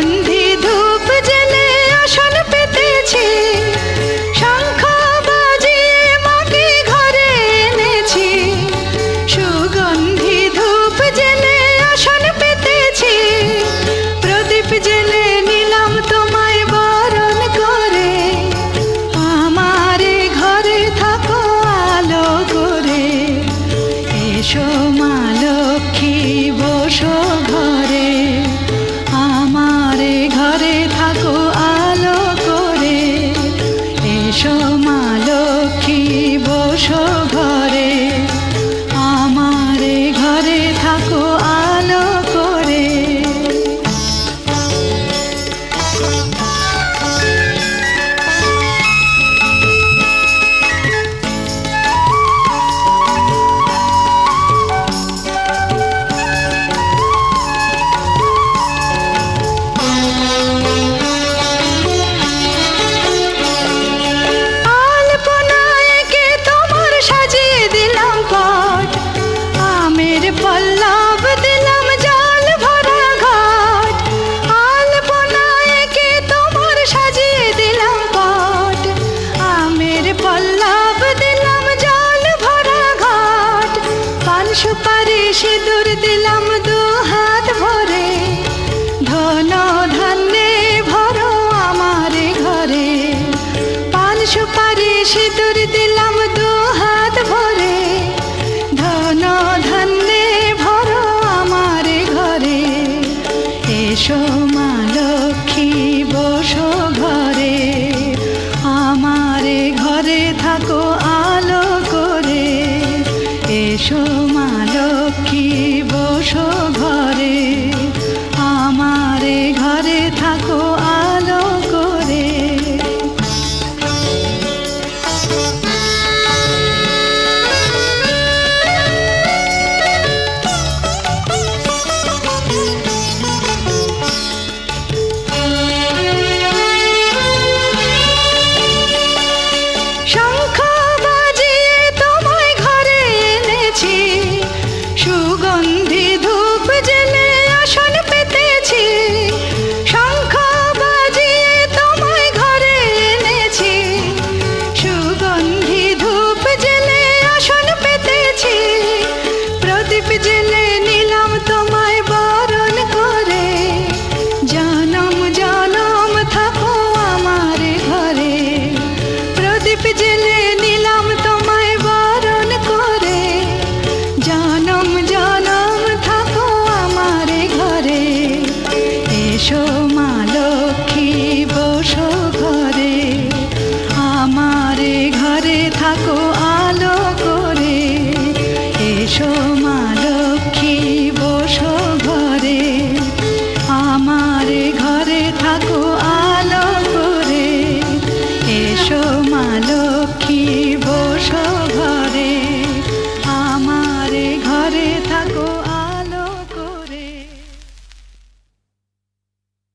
সন্ধি ধূপ জেলে আসন পেতেছি। শঙ্খ বাজিয়ে মাকে ঘরে এনেছি। সুগন্ধি ধূপ জেলে আসন পেতেছি। প্রদীপ জেলে নিলাম তোমায় বরণ করে। আমারে ঘরে থাকো করে। এসো বসো পল্লব দিলাম জল ভরা ঘাট। পান সুপারি সিঁদুর দিলাম দু হাত ভরে। ধন ধান্যে ভরো আমার ঘরে। পান সুপারি সিঁদুর দিলাম দু থাকো আলো করে এসো জেলে নিলাম তোমায় বরণ করে। জানম জানম, থাকো আমার ঘরে। প্রদীপ জেলে নিলাম তোমায় বরণ করে। জানম জানম, থাকো আমার ঘরে। এসো মা লক্ষ্মী, বসো ঘরে। আমার ঘরে থাকো আলো করে। এসো